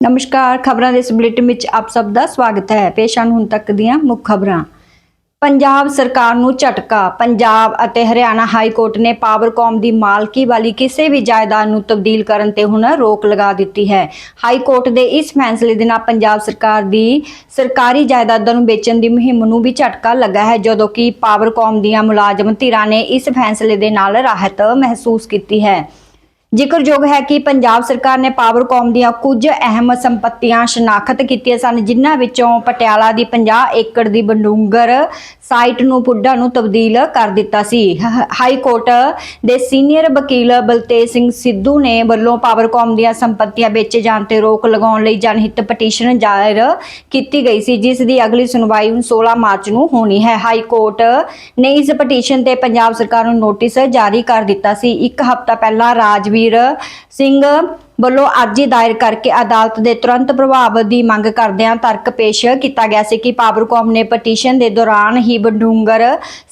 ਨਮਸਕਾਰ, ਖਬਰਾਂ ਦੇ ਇਸ ਬੁਲੇਟਿਨ ਵਿੱਚ ਆਪ ਸਭ ਦਾ ਸਵਾਗਤ ਹੈ। ਪੇਸ਼ਾਨ ਹੁਣ ਤੱਕ ਦੀਆਂ ਮੁੱਖ ਖਬਰਾਂ। ਪੰਜਾਬ ਸਰਕਾਰ ਨੂੰ ਝਟਕਾ, ਪੰਜਾਬ ਅਤੇ ਹਰਿਆਣਾ ਹਾਈ ਕੋਰਟ ਨੇ ਪਾਵਰਕਾਮ ਦੀ ਮਾਲਕੀ ਵਾਲੀ ਕਿਸੇ ਵੀ ਜਾਇਦਾਦ ਨੂੰ ਤਬਦੀਲ ਕਰਨ ਤੇ ਹੁਣ ਰੋਕ ਲਗਾ ਦਿੱਤੀ ਹੈ। ਹਾਈ ਕੋਰਟ ਦੇ ਇਸ ਫੈਸਲੇ ਦੇ ਨਾਲ ਪੰਜਾਬ ਸਰਕਾਰ ਦੀ ਸਰਕਾਰੀ ਜਾਇਦਾਦਾਂ ਨੂੰ ਵੇਚਣ ਦੀ ਮੁਹਿੰਮ ਨੂੰ ਵੀ ਝਟਕਾ ਲੱਗਾ ਹੈ, ਜਦੋਂ ਕਿ ਪਾਵਰਕਾਮ ਦੀਆਂ ਮੁਲਾਜ਼ਮ ਧਿਰਾਂ ਨੇ ਇਸ ਫੈਸਲੇ ਦੇ ਨਾਲ ਰਾਹਤ ਮਹਿਸੂਸ ਕੀਤੀ ਹੈ। ਜ਼ਿਕਰਯੋਗ ਹੈ ਕਿ ਪੰਜਾਬ ਸਰਕਾਰ ਨੇ ਪਾਵਰਕਾਮ ਦੀਆਂ ਕੁਝ ਅਹਿਮ ਸੰਪਤੀਆਂ ਸ਼ਨਾਖਤ ਕੀਤੀਆਂ ਸਨ, ਜਿਨ੍ਹਾਂ ਵਿੱਚੋਂ ਪਟਿਆਲਾ ਦੀ 50 ਏਕੜ ਦੀ ਬਡੂੰਗਰ ਸਾਈਟ ਨੂੰ ਪੁੱਡਾ ਨੂੰ ਤਬਦੀਲ ਕਰ ਦਿੱਤਾ ਸੀ। ਹਾਈ ਕੋਰਟ ਦੇ ਸੀਨੀਅਰ ਵਕੀਲ ਬਲਤੇਜ ਸਿੰਘ ਸਿੱਧੂ ਨੇ ਵੱਲੋਂ ਪਾਵਰਕਾਮ ਦੀਆਂ ਸੰਪਤੀਆਂ ਵੇਚੇ ਜਾਣ ਤੇ ਰੋਕ ਲਗਾਉਣ ਲਈ ਜਨਹਿਤ ਪਟੀਸ਼ਨ ਦਾਇਰ ਕੀਤੀ ਗਈ ਸੀ, ਜਿਸ ਦੀ ਅਗਲੀ ਸੁਣਵਾਈ ਹੁਣ 16 ਮਾਰਚ ਨੂੰ ਹੋਣੀ ਹੈ। ਹਾਈ ਕੋਰਟ ਨੇ ਇਸ ਪਟੀਸ਼ਨ ਤੇ ਪੰਜਾਬ ਸਰਕਾਰ ਨੂੰ ਨੋਟਿਸ ਜਾਰੀ ਕਰ ਦਿੱਤਾ ਸੀ। ਇੱਕ ਹਫ਼ਤਾ ਪਹਿਲਾਂ ਰਾਜਵੀਰ ਸਿੰਘ ਵੱਲੋਂ ਅਰਜ਼ੀ ਦਾਇਰ ਕਰਕੇ ਅਦਾਲਤ ਦੇ ਤੁਰੰਤ ਪ੍ਰਭਾਵ ਦੀ ਮੰਗ ਕਰਦਿਆਂ ਤਰਕ ਪੇਸ਼ ਕੀਤਾ ਗਿਆ ਸੀ ਕਿ ਪਾਵਰਕਾਮ ਨੇ ਪਟੀਸ਼ਨ ਦੇ ਦੌਰਾਨ ਹੀ ਬੰਡੂੰਗਰ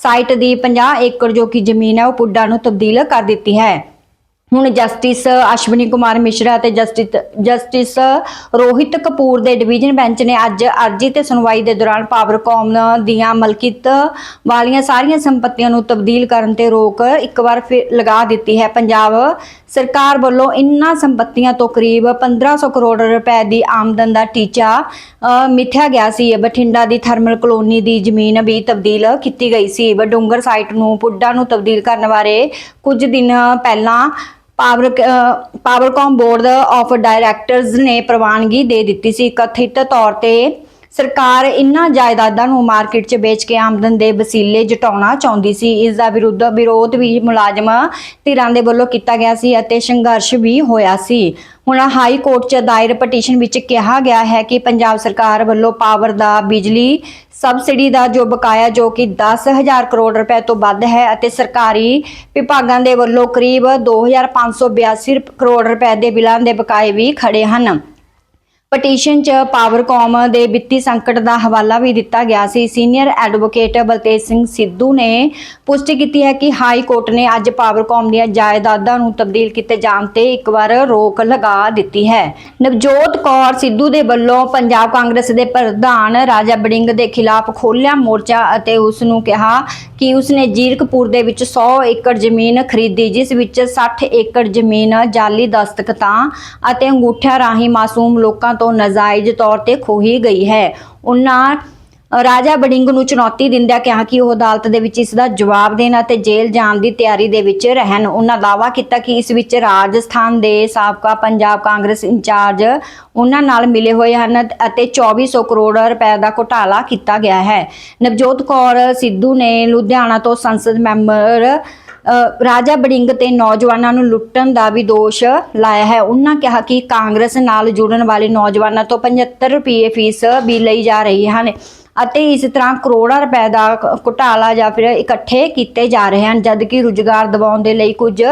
ਸਾਈਟ ਦੀ 50 ਏਕੜ ਜੋ ਕਿ ਜ਼ਮੀਨ ਹੈ, ਉਹ ਪੁੱਡਾ ਨੂੰ ਤਬਦੀਲ ਕਰ ਦਿੱਤੀ ਹੈ। ਹੁਣ ਜਸਟਿਸ ਅਸ਼ਵਨੀ ਕੁਮਾਰ ਮਿਸ਼ਰਾ ਅਤੇ ਜਸਟਿਸ ਜਸਟਿਸ ਰੋਹਿਤ ਕਪੂਰ ਦੇ ਡਿਵੀਜ਼ਨ ਬੈਂਚ ਨੇ ਅੱਜ ਅਰਜ਼ੀ ਤੇ ਸੁਣਵਾਈ ਦੇ ਦੌਰਾਨ ਪਾਵਰਕੌਮ ਦੀਆਂ ਮਲਕੀਤ ਵਾਲੀਆਂ ਸਾਰੀਆਂ ਸੰਪਤੀਆਂ ਨੂੰ ਤਬਦੀਲ ਕਰਨ ਤੇ ਰੋਕ ਇੱਕ ਵਾਰ ਫਿਰ ਲਗਾ ਦਿੱਤੀ ਹੈ। ਪੰਜਾਬ ਸਰਕਾਰ ਵੱਲੋਂ ਇਨ੍ਹਾਂ ਸੰਪਤੀਆਂ ਤੋਂ ਕਰੀਬ 1500 ਕਰੋੜ ਰੁਪਏ ਦੀ ਆਮਦਨ ਦਾ ਟੀਚਾ ਅ, ਮਿਥਿਆ ਗਿਆ ਸੀ। ਬਠਿੰਡਾ ਦੀ ਥਰਮਲ ਕਲੋਨੀ ਦੀ ਜ਼ਮੀਨ ਵੀ ਤਬਦੀਲ ਕੀਤੀ ਗਈ ਸੀ। ਬਡੂੰਗਰ ਸਾਈਟ ਨੂੰ ਪੁੱਡਾ ਨੂੰ ਤਬਦੀਲ ਕਰਨ ਬਾਰੇ ਕੁਝ ਦਿਨ ਪਹਿਲਾਂ ਪਾਵਰ ਅ, ਪਾਵਰਕਾਮ ਬੋਰਡ ਆਫ ਡਾਇਰੈਕਟਰਸ ਨੇ ਪ੍ਰਵਾਨਗੀ ਦੇ ਦਿੱਤੀ ਸੀ। ਕਥਿਤ ਤੌਰ ਤੇ ਸਰਕਾਰ ਇਨ੍ਹਾਂ ਜਾਇਦਾਦਾਂ ਨੂੰ ਮਾਰਕੀਟ 'ਚ ਵੇਚ ਕੇ ਆਮਦਨ ਦੇ ਵਸੀਲੇ ਜਟਾਉਣਾ ਚਾਹੁੰਦੀ ਸੀ। ਇਸ ਦਾ ਵਿਰੁੱਧ ਵਿਰੋਧ ਵੀ ਮੁਲਾਜ਼ਮ ਧਿਰਾਂ ਦੇ ਵੱਲੋਂ ਕੀਤਾ ਗਿਆ ਸੀ ਅਤੇ ਸੰਘਰਸ਼ ਵੀ ਹੋਇਆ ਸੀ। ਹੁਣ ਹਾਈ ਕੋਰਟ 'ਚ ਦਾਇਰ ਪਟੀਸ਼ਨ ਵਿੱਚ ਕਿਹਾ ਗਿਆ ਹੈ ਕਿ ਪੰਜਾਬ ਸਰਕਾਰ ਵੱਲੋਂ ਪਾਵਰ ਦਾ ਬਿਜਲੀ ਸਬਸਿਡੀ ਦਾ ਜੋ ਬਕਾਇਆ ਜੋ ਕਿ 10000 ਕਰੋੜ ਰੁਪਏ ਤੋਂ ਵੱਧ ਹੈ ਅਤੇ ਸਰਕਾਰੀ ਵਿਭਾਗਾਂ ਦੇ ਵੱਲੋਂ ਕਰੀਬ 2582 ਕਰੋੜ ਰੁਪਏ ਦੇ ਬਿੱਲਾਂ ਦੇ ਬਕਾਏ ਵੀ ਖੜੇ ਹਨ। ਪਟੀਸ਼ਨ 'ਚ ਪਾਵਰਕਾਮ ਦੇ ਵਿੱਤੀ ਸੰਕਟ ਦਾ ਹਵਾਲਾ ਵੀ ਦਿੱਤਾ ਗਿਆ ਸੀ। ਸੀਨੀਅਰ ਐਡਵੋਕੇਟ ਬਲਤੇਜ ਸਿੰਘ ਸਿੱਧੂ ਨੇ ਪੁਸ਼ਟੀ ਕੀਤੀ ਹੈ ਕਿ ਹਾਈ ਕੋਰਟ ਨੇ ਅੱਜ ਪਾਵਰਕਾਮ ਦੀਆਂ ਜਾਇਦਾਦਾਂ ਨੂੰ ਤਬਦੀਲ ਕੀਤੇ ਜਾਣ ਤੇ ਇੱਕ ਵਾਰ ਰੋਕ ਲਗਾ ਦਿੱਤੀ ਹੈ। ਨਵਜੋਤ ਕੌਰ ਸਿੱਧੂ ਦੇ ਵੱਲੋਂ ਪੰਜਾਬ ਕਾਂਗਰਸ ਦੇ ਪ੍ਰਧਾਨ ਰਾਜਾ ਬੜਿੰਗ ਦੇ ਖਿਲਾਫ ਖੋਲ੍ਹਿਆ ਮੋਰਚਾ ਅਤੇ ਉਸ ਨੂੰ ਕਿਹਾ ਕਿ ਉਸਨੇ ਜੀਰਕਪੁਰ ਦੇ ਵਿੱਚ 100 ਏਕੜ ਜ਼ਮੀਨ ਖਰੀਦੀ, ਜਿਸ ਵਿੱਚ 60 ਏਕੜ ਜ਼ਮੀਨ ਜਾਲੀ ਦਸਤਖਤਾਂ ਅਤੇ ਅੰਗੂਠਿਆਂ ਰਾਹੀਂ ਮਾਸੂਮ ਲੋਕਾਂ ਤੋਂ ਨਾਜਾਇਜ਼ ਤੌਰ ਤੇ ਖੋਹੀ ਗਈ ਹੈ। ਉਹਨਾਂ ਰਾਜਾ ਬੜਿੰਗ ਨੂੰ ਚੁਣੌਤੀ ਦਿੰਦਿਆਂ ਕਿਹਾ ਕਿ ਉਹ ਅਦਾਲਤ ਦੇ ਵਿੱਚ ਇਸ ਦਾ ਜਵਾਬ ਦੇਣ ਅਤੇ ਜੇਲ੍ਹ ਜਾਣ ਦੀ ਤਿਆਰੀ ਦੇ ਵਿੱਚ ਰਹਿਣ। ਉਹਨਾਂ ਦਾਅਵਾ ਕੀਤਾ ਕਿ ਇਸ ਵਿੱਚ ਰਾਜਸਥਾਨ ਦੇ ਸਾਬਕਾ ਪੰਜਾਬ ਕਾਂਗਰਸ ਇੰਚਾਰਜ ਉਹਨਾਂ ਨਾਲ ਮਿਲੇ ਹੋਏ ਹਨ ਅਤੇ 2400 ਕਰੋੜ ਰੁਪਏ ਦਾ ਘੁਟਾਲਾ ਕੀਤਾ ਗਿਆ ਹੈ। ਨਵਜੋਤ ਕੌਰ ਸਿੱਧੂ ਨੇ ਲੁਧਿਆਣਾ ਤੋਂ ਸੰਸਦ ਮੈਂਬਰ ਰਾਜਾ ਬੜਿੰਗ ਤੇ ਨੌਜਵਾਨਾਂ ਨੂੰ ਲੁੱਟਣ ਦਾ ਵੀ ਦੋਸ਼ ਲਾਇਆ ਹੈ। ਉਹਨਾਂ ਕਿਹਾ ਕਿ ਕਾਂਗਰਸ ਨਾਲ ਜੁੜਨ ਵਾਲੇ ਨੌਜਵਾਨਾਂ ਤੋਂ 75 ਰੁਪਏ ਫੀਸ ਵੀ ਲਈ ਜਾ ਰਹੀ ਹਨ। ਅਤੇ ਇਸ ਤਰ੍ਹਾਂ ਕਰੋੜਾਂ ਰੁਪਏ ਦਾ ਘੁਟਾਲਾ ਜਾਂ ਫਿਰ ਇਕੱਠੇ ਕੀਤੇ ਜਾ ਰਹੇ ਹਨ ਜਦ ਕਿ ਰੁਜ਼ਗਾਰ ਦਿਵਾਉਣ ਦੇ ਲਈ ਕੁਝ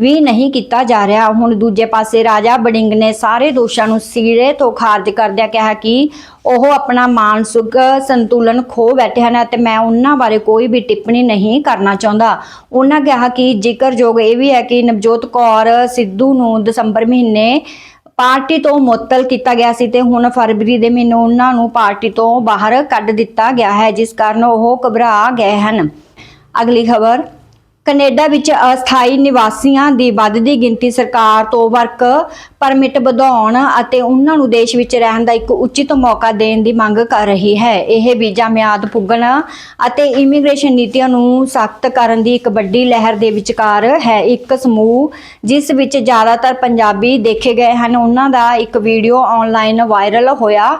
ਵੀ ਨਹੀਂ ਕੀਤਾ ਜਾ ਰਿਹਾ। ਹੁਣ ਦੂਜੇ ਪਾਸੇ ਰਾਜਾ ਬੜਿੰਗ ਨੇ ਸਾਰੇ ਦੋਸ਼ਾਂ ਨੂੰ ਸਿਰੇ ਤੋਂ ਖਾਰਜ ਕਰਦਿਆਂ ਕਿਹਾ ਕਿ ਉਹ ਆਪਣਾ ਮਾਨਸਿਕ ਸੰਤੁਲਨ ਖੋ ਬੈਠੇ ਹਨ ਅਤੇ ਮੈਂ ਉਹਨਾਂ ਬਾਰੇ ਕੋਈ ਵੀ ਟਿੱਪਣੀ ਨਹੀਂ ਕਰਨਾ ਚਾਹੁੰਦਾ। ਉਹਨਾਂ ਕਿਹਾ ਕਿ ਜ਼ਿਕਰਯੋਗ ਇਹ ਵੀ ਹੈ ਕਿ ਨਵਜੋਤ ਕੌਰ ਸਿੱਧੂ ਨੂੰ ਦਸੰਬਰ ਮਹੀਨੇ ਪਾਰਟੀ ਤੋਂ ਮੁਅੱਤਲ ਕੀਤਾ ਗਿਆ ਸੀ ਤੇ ਹੁਣ ਫਰਵਰੀ ਦੇ ਮਹੀਨੇ ਉਹਨਾਂ ਨੂੰ ਪਾਰਟੀ ਤੋਂ ਬਾਹਰ ਕੱਢ ਦਿੱਤਾ ਗਿਆ ਹੈ, ਜਿਸ ਕਾਰਨ ਉਹ ਘਬਰਾ ਗਏ ਹਨ। ਅਗਲੀ ਖਬਰ ਕੈਨੇਡਾ ਵਿੱਚ ਅਸਥਾਈ ਨਿਵਾਸੀਆਂ ਦੀ ਵੱਧਦੀ ਗਿਣਤੀ ਸਰਕਾਰ ਤੋਂ ਵਰਕ ਪਰਮਿਟ ਵਧਾਉਣ ਅਤੇ ਉਹਨਾਂ ਨੂੰ ਦੇਸ਼ ਵਿੱਚ ਰਹਿਣ ਦਾ ਇੱਕ ਉਚਿਤ ਮੌਕਾ ਦੇਣ ਦੀ ਮੰਗ ਕਰ ਰਹੀ ਹੈ। ਇਹ ਵੀਜ਼ਾ ਮਿਆਦ ਪੁੱਗਣ ਅਤੇ ਇਮੀਗ੍ਰੇਸ਼ਨ ਨੀਤੀਆਂ ਨੂੰ ਸਖਤ ਕਰਨ ਦੀ ਇੱਕ ਵੱਡੀ ਲਹਿਰ ਦੇ ਵਿਚਕਾਰ ਹੈ। ਇੱਕ ਸਮੂਹ ਜਿਸ ਵਿੱਚ ਜ਼ਿਆਦਾਤਰ ਪੰਜਾਬੀ ਦੇਖੇ ਗਏ ਹਨ, ਉਹਨਾਂ ਦਾ ਇੱਕ ਵੀਡੀਓ ਆਨਲਾਈਨ ਵਾਇਰਲ ਹੋਇਆ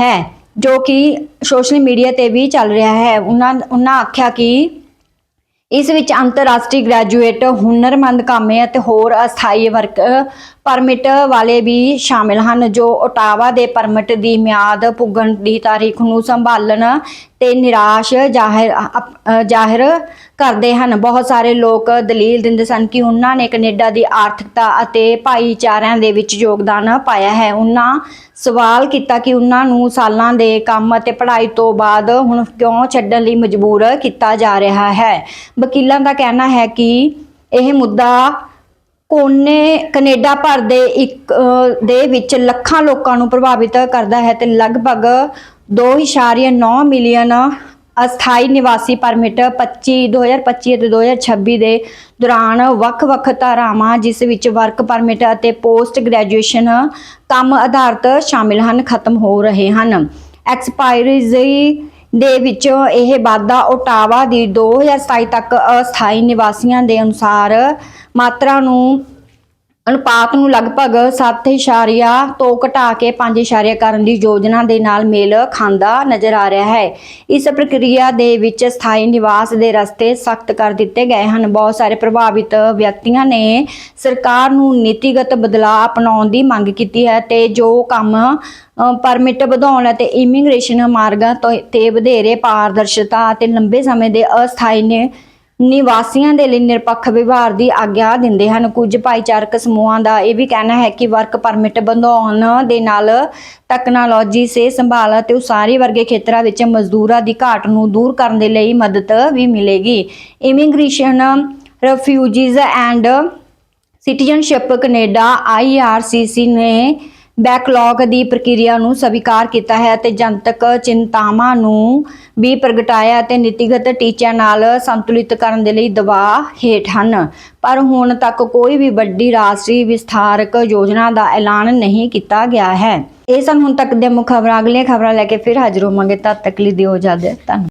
ਹੈ, ਜੋ ਕਿ ਸੋਸ਼ਲ ਮੀਡੀਆ ਤੇ ਵੀ ਚੱਲ ਰਿਹਾ ਹੈ। ਉਹਨਾਂ ਉਹਨਾਂ ਆਖਿਆ ਕਿ ਇਸ ਵਿੱਚ ਅੰਤਰਰਾਸ਼ਟਰੀ ਗ੍ਰੈਜੂਏਟ ਹੁਨਰਮੰਦ ਕਾਮੇ ਅਤੇ ਹੋਰ ਅਸਥਾਈ ਵਰਕ ਪਰਮਿਟ ਵਾਲੇ ਵੀ ਸ਼ਾਮਿਲ ਹਨ, ਜੋ ਓਟਾਵਾ ਦੇ ਪਰਮਿਟ ਦੀ ਮਿਆਦ ਪੁੱਗਣ ਦੀ ਤਾਰੀਖ ਨੂੰ ਸੰਭਾਲਣ ਤੇ ਨਿਰਾਸ਼ ਜ਼ਾਹਿਰ ਜ਼ਾਹਿਰ ਕਰਦੇ ਹਨ। ਬਹੁਤ ਸਾਰੇ ਲੋਕ ਦਲੀਲ ਦਿੰਦੇ ਸਨ ਕਿ ਉਹਨਾਂ ਨੇ ਕੈਨੇਡਾ ਦੀ ਆਰਥਿਕਤਾ ਅਤੇ ਭਾਈਚਾਰਿਆਂ ਦੇ ਵਿੱਚ ਯੋਗਦਾਨ ਪਾਇਆ ਹੈ। ਉਹਨਾਂ ਸਵਾਲ ਕੀਤਾ ਕਿ ਉਹਨਾਂ ਨੂੰ ਸਾਲਾਂ ਦੇ ਕੰਮ ਅਤੇ ਪੜ੍ਹਾਈ ਤੋਂ ਬਾਅਦ ਹੁਣ ਕਿਉਂ ਛੱਡਣ ਲਈ ਮਜਬੂਰ ਕੀਤਾ ਜਾ ਰਿਹਾ ਹੈ। ਵਕੀਲਾਂ ਦਾ ਕਹਿਣਾ ਹੈ ਕਿ ਇਹ ਮੁੱਦਾ ਕੋਨੇ ਕੈਨੇਡਾ ਭਰ ਦੇ ਇੱਕ ਦੇ ਵਿੱਚ ਲੱਖਾਂ ਲੋਕਾਂ ਨੂੰ ਪ੍ਰਭਾਵਿਤ ਕਰਦਾ ਹੈ ਤੇ ਲਗਭਗ 2.9 ਮਿਲੀਅਨ ਅਸਥਾਈ ਨਿਵਾਸੀ ਪਰਮਿਟ 25 2025 ਅਤੇ 2026 ਦੇ ਦੌਰਾਨ ਵੱਖ-ਵੱਖ ਧਾਰਾਵਾਂ, ਜਿਸ ਵਿੱਚ ਵਰਕ ਪਰਮਿਟ ਅਤੇ ਪੋਸਟ ਗ੍ਰੈਜੂਏਸ਼ਨ ਕੰਮ ਆਧਾਰਿਤ ਸ਼ਾਮਿਲ ਹਨ, ਖਤਮ ਹੋ ਰਹੇ ਹਨ। ਐਕਸਪਾਇਰੀਜ਼ ਦੇ ਵਿੱਚ ਇਹ ਵਾਧਾ ਓਟਾਵਾ ਦੀ 2027 ਤੱਕ ਅਸਥਾਈ ਨਿਵਾਸੀਆਂ ਦੇ ਅਨੁਸਾਰ ਮਾਤਰਾ ਨੂੰ ਅਨੁਪਾਤ ਨੂੰ ਲਗਭਗ 7.0 ਤੋਂ ਘਟਾ ਕੇ 5.0 ਕਰਨ ਦੀ ਯੋਜਨਾ ਦੇ ਨਾਲ ਮੇਲ ਖਾਂਦਾ ਨਜ਼ਰ ਆ ਰਿਹਾ ਹੈ। ਇਸ ਪ੍ਰਕਿਰਿਆ ਦੇ ਵਿੱਚ ਸਥਾਈ ਨਿਵਾਸ ਦੇ ਰਸਤੇ ਸਖਤ ਕਰ ਦਿੱਤੇ ਗਏ ਹਨ। ਬਹੁਤ ਸਾਰੇ ਪ੍ਰਭਾਵਿਤ ਵਿਅਕਤੀਆਂ ਨੇ ਸਰਕਾਰ ਨੂੰ ਨੀਤੀਗਤ ਬਦਲਾਅ ਅਪਣਾਉਣ ਦੀ ਮੰਗ ਕੀਤੀ ਹੈ ਤੇ ਜੋ ਕੰਮ ਪਰਮਿਟ ਵਧਾਉਣ ਅਤੇ ਇਮੀਗ੍ਰੇਸ਼ਨ ਮਾਰਗਾਂ ਤੋਂ ਤੇ ਵਧੇਰੇ ਪਾਰਦਰਸ਼ਤਾ ਅਤੇ ਲੰਬੇ ਸਮੇਂ ਦੇ ਅਸਥਾਈ ਨੇ ਨਿਵਾਸੀਆਂ ਦੇ ਲਈ ਨਿਰਪੱਖ ਵਿਵਹਾਰ ਦੀ ਆਗਿਆ ਦਿੰਦੇ ਹਨ। ਕੁਝ ਭਾਈਚਾਰਕ ਸਮੂਹਾਂ ਦਾ ਇਹ ਵੀ ਕਹਿਣਾ ਹੈ ਕਿ ਵਰਕ ਪਰਮਿਟ ਵਧਾਉਣ ਦੇ ਨਾਲ ਟੈਕਨੋਲੋਜੀ ਸੇ ਸੰਭਾਲ ਅਤੇ ਉਸਾਰੀ ਵਰਗੇ ਖੇਤਰਾਂ ਵਿੱਚ ਮਜ਼ਦੂਰਾਂ ਦੀ ਘਾਟ ਨੂੰ ਦੂਰ ਕਰਨ ਦੇ ਲਈ ਮਦਦ ਵੀ ਮਿਲੇਗੀ। Immigration refugees and citizenship Canada IRCC ਨੇ ਬੈਕਲੌਗ ਦੀ ਪ੍ਰਕਿਰਿਆ ਨੂੰ ਸਵੀਕਾਰ ਕੀਤਾ ਹੈ ਅਤੇ ਜਨਤਕ ਚਿੰਤਾਵਾਂ ਨੂੰ ਵੀ ਪ੍ਰਗਟਾਇਆ ਅਤੇ ਨੀਤੀਗਤ ਟੀਚਿਆਂ ਨਾਲ ਸੰਤੁਲਿਤ ਕਰਨ ਦੇ ਲਈ ਦਬਾਅ ਹੇਠ ਹਨ। ਪਰ ਹੁਣ ਤੱਕ ਕੋਈ ਵੀ ਵੱਡੀ ਰਾਸ਼ਟਰੀ ਵਿਸਥਾਰਕ ਯੋਜਨਾ ਦਾ ਐਲਾਨ ਨਹੀਂ ਕੀਤਾ ਗਿਆ ਹੈ। ਇਹ ਸਨ ਹੁਣ ਤੱਕ ਦੇ ਮੁੱਖ ਖਬਰਾਂ। ਅਗਲੀਆਂ ਖਬਰਾਂ ਲੈ ਕੇ ਫਿਰ ਹਾਜ਼ਰ ਹੋਵਾਂਗੇ। ਤਦ ਤੱਕ ਲਈ ਦਿਓ ਇਜਾਜ਼ਤ। ਧੰਨਵਾਦ।